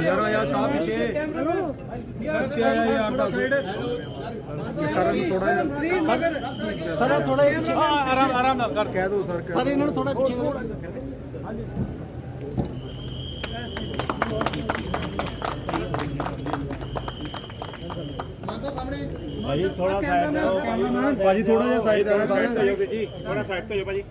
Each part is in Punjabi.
ਯਾਰ ਯਾਰ ਸ਼ਾਹ ਪਿੱਛੇ ਪਿੱਛੇ ਆਇਆ ਯਾਰ ਦੱਸ ਸਰ ਨੂੰ ਥੋੜਾ ਜਿਹਾ ਸਰ ਥੋੜਾ ਪਿੱਛੇ ਆਰਾਮ ਆਰਾਮ ਨਾਲ ਕਰ ਕਹਿ ਦਿਓ ਸਰ ਸਰ ਇਹਨਾਂ ਨੂੰ ਥੋੜਾ ਪਿੱਛੇ ਕਰੋ ਭਾਜੀ ਥੋੜਾ ਸਾਈਡ ਤੇ ਭਾਜੀ ਥੋੜਾ ਜਿਹਾ ਸਾਈਡ ਤੇ ਸਾਰੇ ਸਹਿਯੋਗ ਜੀ ਥੋੜਾ ਸਾਈਡ ਤੇ ਹੋ ਭਾਜੀ।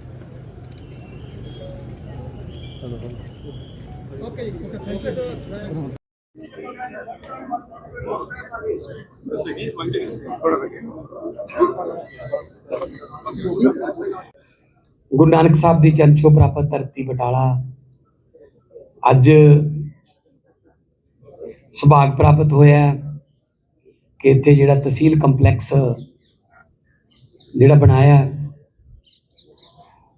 ਗੁਰੂ ਨਾਨਕ ਸਾਹਿਬ ਦੀ ਚਰਨ ਛੋ ਪ੍ਰਾਪਤ ਧਰਤੀ ਬਟਾਲਾ ਅੱਜ ਸੁਭਾਗ ਪ੍ਰਾਪਤ ਹੋਇਆ ਕਿ ਇੱਥੇ ਜਿਹੜਾ ਤਹਿਸੀਲ ਕੰਪਲੈਕਸ ਜਿਹੜਾ ਬਣਾਇਆ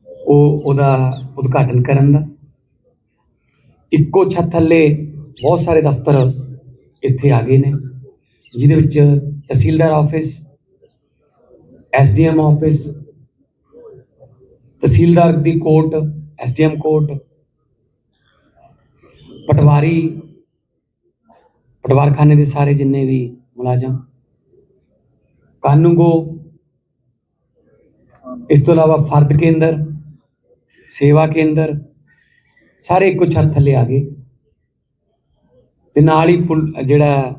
ਉਹ ਉਹਦਾ ਉਦਘਾਟਨ ਕਰਨ ਦਾ ਇੱਕੋ ਛੱਤ ਥੱਲੇ ਬਹੁਤ ਸਾਰੇ ਦਫ਼ਤਰ ਇੱਥੇ ਆ ਗਏ ਨੇ, ਜਿਹਦੇ ਵਿੱਚ ਤਹਿਸੀਲਦਾਰ ਆਫਿਸ, ਐਸਡੀਐਮ ਆਫਿਸ, ਤਹਿਸੀਲਦਾਰ ਦੀ ਕੋਰਟ, ਐਸਡੀਐਮ ਕੋਰਟ, ਪਟਵਾਰੀ, ਪਟਵਾਰਖਾਨੇ ਦੇ ਸਾਰੇ ਜਿੰਨੇ ਵੀ ਮੁਲਾਜ਼ਮ, ਕਾਨੂੰਗੋ, ਇਸ ਤੋਂ ਇਲਾਵਾ ਫਰਦ ਕੇਂਦਰ, ਸੇਵਾ ਕੇਂਦਰ ਸਾਰੇ ਇੱਕੋ ਛੱਤ ਥੱਲੇ ਆ ਗਏ। ਤੇ ਨਾਲ ਹੀ ਪੁਲ, ਜਿਹੜਾ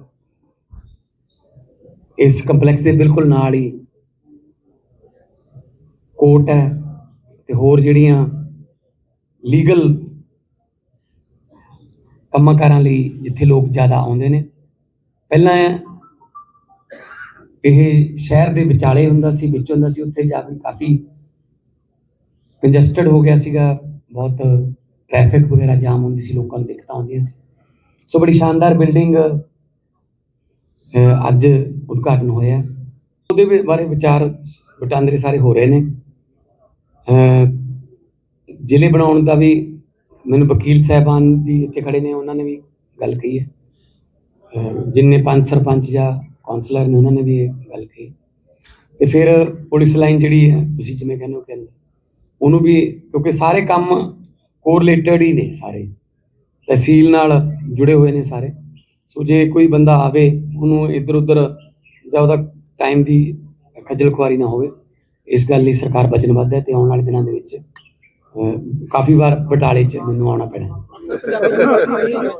ਇਸ ਕੰਪਲੈਕਸ ਦੇ ਬਿਲਕੁਲ ਨਾਲ ਹੀ ਕੋਰਟ ਹੈ ਤੇ ਹੋਰ ਜਿਹੜੀਆਂ ਲੀਗਲ ਕੰਮਾਂ ਕਾਰਾਂ ਲਈ ਜਿੱਥੇ ਲੋਕ ਜ਼ਿਆਦਾ ਆਉਂਦੇ ਨੇ। ਪਹਿਲਾਂ ਇਹ ਸ਼ਹਿਰ ਦੇ ਵਿਚਾਲੇ ਹੁੰਦਾ ਸੀ, ਵਿੱਚ ਹੁੰਦਾ ਸੀ, ਉੱਥੇ ਜਾ ਕੇ ਕਾਫੀ ਕੰਜਸਟਡ ਹੋ ਗਿਆ ਸੀਗਾ, ਬਹੁਤ ਟ੍ਰੈਫਿਕ ਵਗੈਰਾ ਜਾਮ ਹੁੰਦੀ ਸੀ, ਲੋਕਾਂ ਨੂੰ ਦਿੱਕਤਾਂ ਆਉਂਦੀਆਂ ਸੀ। ਸੋ ਬੜੀ ਸ਼ਾਨਦਾਰ ਬਿਲਡਿੰਗ ਅੱਜ ਉਦਘਾਟਨ ਹੋਇਆ ਉਹਦੇ ਬਾਰੇ ਵਿਚਾਰ ਵਟਾਂਦਰੇ ਸਾਰੇ ਹੋ ਰਹੇ ਨੇ। ਜ਼ਿਲ੍ਹੇ ਬਣਾਉਣ ਦਾ ਵੀ ਮੈਨੂੰ ਵਕੀਲ ਸਾਹਿਬਾਨ ਵੀ ਇੱਥੇ ਖੜੇ ਨੇ, ਉਹਨਾਂ ਨੇ ਵੀ ਗੱਲ ਕਹੀ ਹੈ। ਜਿੰਨੇ ਪੰਜ ਸਰਪੰਚ ਜਾਂ ਕਾਉਂਸਲਰ ਨੇ, ਉਹਨਾਂ ਨੇ ਵੀ ਇਹ ਗੱਲ ਕਹੀ ਤੇ ਫਿਰ ਪੁਲਿਸ ਲਾਈਨ ਜਿਹੜੀ ਹੈ, ਤੁਸੀਂ ਜਿਵੇਂ ਕਹਿੰਦੇ ਹੋ ਕਹਿੰਦੇ ਉਹਨੂੰ ਵੀ ਕਿਉਂਕਿ ਸਾਰੇ ਕੰਮ ਕੋਰਿਲੇਟਡ ਹੀ ਨੇ ਸਾਰੇ। ਤਹਿਸੀਲ ਨਾਲ ਜੁੜੇ ਹੋਏ ਨੇ ਸਾਰੇ। ਸੋ ਜੇ ਕੋਈ ਬੰਦਾ ਆਵੇ, ਉਹਨੂੰ ਇੱਧਰ ਉੱਧਰ ਜਾਂ ਉਹਦਾ ਟਾਈਮ ਦੀ ਖੱਜਲ ਖੁਆਰੀ ਨਾ ਹੋਵੇ, ਇਸ ਗੱਲ ਲਈ ਸਰਕਾਰ ਵਚਨਬੱਧ ਹੈ ਤੇ ਆਉਣ ਵਾਲੇ ਦਿਨਾਂ ਦੇ ਵਿੱਚ ਕਾਫੀ ਵਾਰ ਬਟਾਲੇ 'ਚ ਮੈਨੂੰ ਆਉਣਾ ਪੈਣਾ।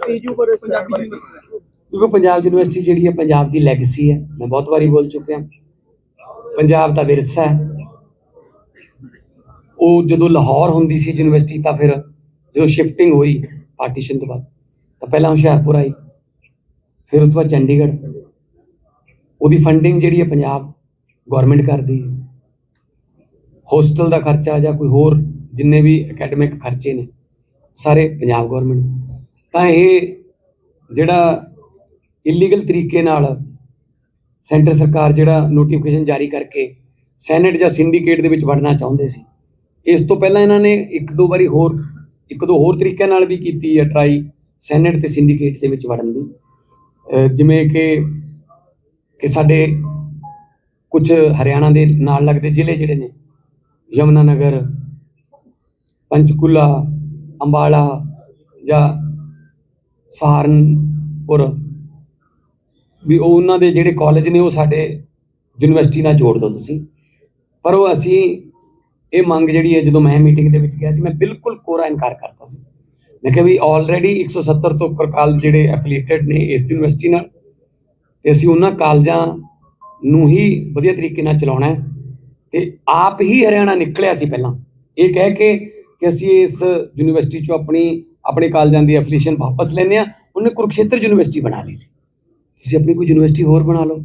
ਤੀਜੂ ਕਿਉਂਕਿ ਪੰਜਾਬ ਯੂਨੀਵਰਸਿਟੀ ਜਿਹੜੀ ਹੈ, ਪੰਜਾਬ ਦੀ ਲੈਗੇਸੀ ਹੈ। ਮੈਂ ਬਹੁਤ ਵਾਰੀ ਬੋਲ ਚੁੱਕਿਆ। ਪੰਜਾਬ ਦਾ ਵਿਰਸਾ ਹੈ। ਉਹ ਜਦੋਂ ਲਾਹੌਰ ਹੁੰਦੀ ਸੀ ਯੂਨੀਵਰਸਿਟੀ, ਤਾਂ ਫਿਰ ਜਦੋਂ ਸ਼ਿਫਟਿੰਗ ਹੋਈ ਪਾਰਟੀਸ਼ਨ ਤੋਂ ਬਾਅਦ, ਤਾਂ ਪਹਿਲਾਂ ਹੁਸ਼ਿਆਰਪੁਰ ਆਈ, ਫਿਰ ਉਸ ਤੋਂ ਬਾਅਦ ਚੰਡੀਗੜ੍ਹ। ਉਹਦੀ ਫੰਡਿੰਗ ਜਿਹੜੀ ਹੈ ਪੰਜਾਬ ਗਵਰਨਮੈਂਟ ਕਰਦੀ ਹੈ। ਹੋਸਟਲ ਦਾ ਖਰਚਾ ਜਾਂ ਕੋਈ ਹੋਰ ਜਿੰਨੇ ਵੀ ਅਕੈਡਮਿਕ ਖਰਚੇ ਨੇ, ਸਾਰੇ ਪੰਜਾਬ ਗਵਰਨਮੈਂਟ ਤਾਂ ਇਹ ਜਿਹੜਾ ਇਲੀਗਲ ਤਰੀਕੇ ਨਾਲ ਸੈਂਟਰ ਸਰਕਾਰ ਜਿਹੜਾ ਨੋਟੀਫਿਕੇਸ਼ਨ ਜਾਰੀ ਕਰਕੇ ਸੈਨੇਟ ਜਾਂ ਸਿੰਡੀਕੇਟ ਦੇ ਵਿੱਚ ਵੜਨਾ ਚਾਹੁੰਦੇ ਸੀ। ਇਸ ਤੋਂ ਪਹਿਲਾਂ ਇਹਨਾਂ ਨੇ ਇੱਕ ਦੋ ਵਾਰੀ ਹੋਰ ਇੱਕ ਦੋ ਹੋਰ ਤਰੀਕਿਆਂ ਨਾਲ ਵੀ ਕੀਤੀ ਹੈ ਟਰਾਈ ਸੈਨੇਟ ਤੇ ਸਿੰਡੀਕੇਟ ਦੇ ਵਿੱਚ ਵੜਨ ਦੀ। ਜਿਵੇਂ ਕਿ ਕਿ ਸਾਡੇ ਕੁਝ ਹਰਿਆਣਾ ਦੇ ਨਾਲ ਲੱਗਦੇ ਜ਼ਿਲ੍ਹੇ ਜਿਹੜੇ ਨੇ, ਯਮਨਾ ਨਗਰ, ਪੰਚਕੂਲਾ, ਅੰਬਾਲਾ ਜਾਂ ਸਹਾਰਨਪੁਰ, ਵੀ ਉਹਨਾਂ ਦੇ ਜਿਹੜੇ ਕਾਲਜ ਨੇ ਉਹ ਸਾਡੇ ਯੂਨੀਵਰਸਿਟੀ ਨਾਲ ਜੋੜ ਦਿਓ ਤੁਸੀਂ। ਪਰ ਉਹ ਅਸੀਂ ਇਹ ਮੰਗ ਜਿਹੜੀ ਹੈ, ਜਦੋਂ ਮੈਂ ਮੀਟਿੰਗ ਦੇ ਵਿੱਚ ਗਿਆ ਸੀ, ਮੈਂ ਬਿਲਕੁਲ ਕੋਰਾ ਇਨਕਾਰ ਕਰਤਾ ਸੀ। ਮੈਂ ਕਿਹਾ ਵੀ ਆਲਰੇਡੀ 170 ਤੋਂ ਉੱਪਰ ਕਾਲਜ ਜਿਹੜੇ ਐਫੀਲੀਏਟਡ ਨੇ ਇਸ ਯੂਨੀਵਰਸਿਟੀ ਨਾਲ, ਤੇ ਅਸੀਂ ਉਹਨਾਂ ਕਾਲਜਾਂ ਨੂੰ ਹੀ ਵਧੀਆ ਤਰੀਕੇ ਨਾਲ ਚਲਾਉਣਾ ਹੈ। ਤੇ ਆਪ ਹੀ ਹਰਿਆਣਾ ਨਿਕਲਿਆ ਸੀ ਪਹਿਲਾਂ। ਇਹ ਕਹਿ ਕੇ ਕਿ ਅਸੀਂ ਇਸ ਯੂਨੀਵਰਸਿਟੀ ਚੋਂ ਆਪਣੀ, ਆਪਣੇ ਕਾਲਜਾਂ ਦੀ ਐਫੀਲੀਏਸ਼ਨ ਵਾਪਸ ਲੈਨੇ ਆ ਉਹਨੇ ਕੁਰਕਸ਼ੇਤਰ ਯੂਨੀਵਰਸਿਟੀ ਬਣਾ ਲਈ ਸੀ। ਤੁਸੀਂ ਆਪਣੀ ਕੋਈ ਯੂਨੀਵਰਸਿਟੀ ਹੋਰ ਬਣਾ ਲਓ।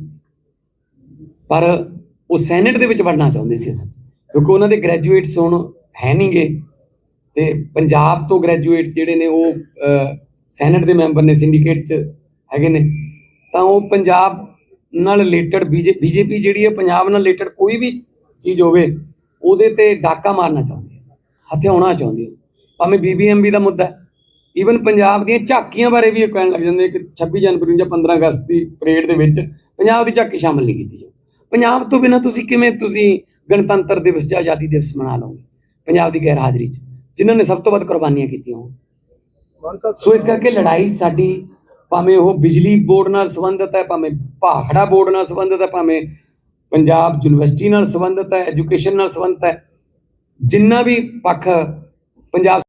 ਪਰ ਉਹ ਸੈਨੇਟ ਦੇ ਵਿੱਚ ਵੜਨਾ ਚਾਹੁੰਦੇ ਸੀ ਅਸਲ ਕਿਉਂਕਿ ਉਹਨਾਂ ਦੇ ਗ੍ਰੈਜੂਏਟਸ ਹੁਣ ਹੈ ਨਹੀਂਗੇ ਤੇ ਪੰਜਾਬ ਤੋਂ ਗ੍ਰੈਜੂਏਟਸ ਜਿਹੜੇ ਨੇ ਉਹ ਸੈਨੇਟ ਦੇ ਮੈਂਬਰ ਨੇ ਸਿੰਡੀਕੇਟ 'ਚ ਹੈਗੇ ਨੇ। ਤਾਂ ਉਹ ਪੰਜਾਬ ਨਾਲ ਰਿਲੇਟਡ ਬੀਜੇਪੀ ਜਿਹੜੀ ਹੈ ਪੰਜਾਬ ਨਾਲ ਰਿਲੇਟਡ ਕੋਈ ਵੀ ਚੀਜ਼ ਹੋਵੇ, ਉਹਦੇ ਤੇ ਡਾਕਾ ਮਾਰਨਾ ਚਾਹੁੰਦੀ ਹੈ, ਹਥਿਆਉਣਾ ਚਾਹੁੰਦੀ ਹੈ। ਭਾਵੇਂ ਬੀਬੀਐਮਬੀ ਦਾ ਮੁੱਦਾ ਹੈ ਈਵਨ ਪੰਜਾਬ ਦੀਆਂ ਝਾਕੀਆਂ ਬਾਰੇ ਵੀ ਇਹ ਕਹਿਣ ਲੱਗ ਜਾਂਦੇ ਕਿ 26 ਜਨਵਰੀ ਨੂੰ ਜਾਂ 15 ਅਗਸਤ ਦੀ ਪਰੇਡ ਦੇ ਵਿੱਚ ਪੰਜਾਬ ਦੀ ਝਾਕੀ ਸ਼ਾਮਲ ਨਹੀਂ ਕੀਤੀ ਜਾਊ। ਪੰਜਾਬ ਤੋਂ ਬਿਨਾਂ ਤੁਸੀਂ ਕਿਵੇਂ ਤੁਸੀਂ ਗਣਤੰਤਰ ਦਿਵਸ ਜਾਂ ਆਜ਼ਾਦੀ ਦਿਵਸ ਮਨਾ ਲਓਗੇ? ਪੰਜਾਬ ਦੀ ਗੈਰ ਹਾਜ਼ਰੀ 'ਚ ਜਿਨ੍ਹਾਂ ਨੇ ਸਭ ਤੋਂ ਵੱਧ ਕੁਰਬਾਨੀਆਂ ਕੀਤੀਆਂ ਹੋਣ ਸੋ ਇਸ ਕਰਕੇ ਲੜਾਈ ਸਾਡੀ ਭਾਵੇਂ ਉਹ ਬਿਜਲੀ ਬੋਰਡ ਨਾਲ ਸੰਬੰਧਿਤ ਹੈ ਭਾਵੇਂ ਭਾਖੜਾ ਬੋਰਡ ਨਾਲ ਸੰਬੰਧਿਤ ਹੈ ਭਾਵੇਂ ਪੰਜਾਬ ਯੂਨੀਵਰਸਿਟੀ ਨਾਲ ਸੰਬੰਧਿਤ ਹੈ ਐਜੂਕੇਸ਼ਨ ਨਾਲ ਸੰਬੰਧਿਤ ਹੈ ਜਿੰਨਾ ਵੀ ਪੱਖ ਪੰਜਾਬ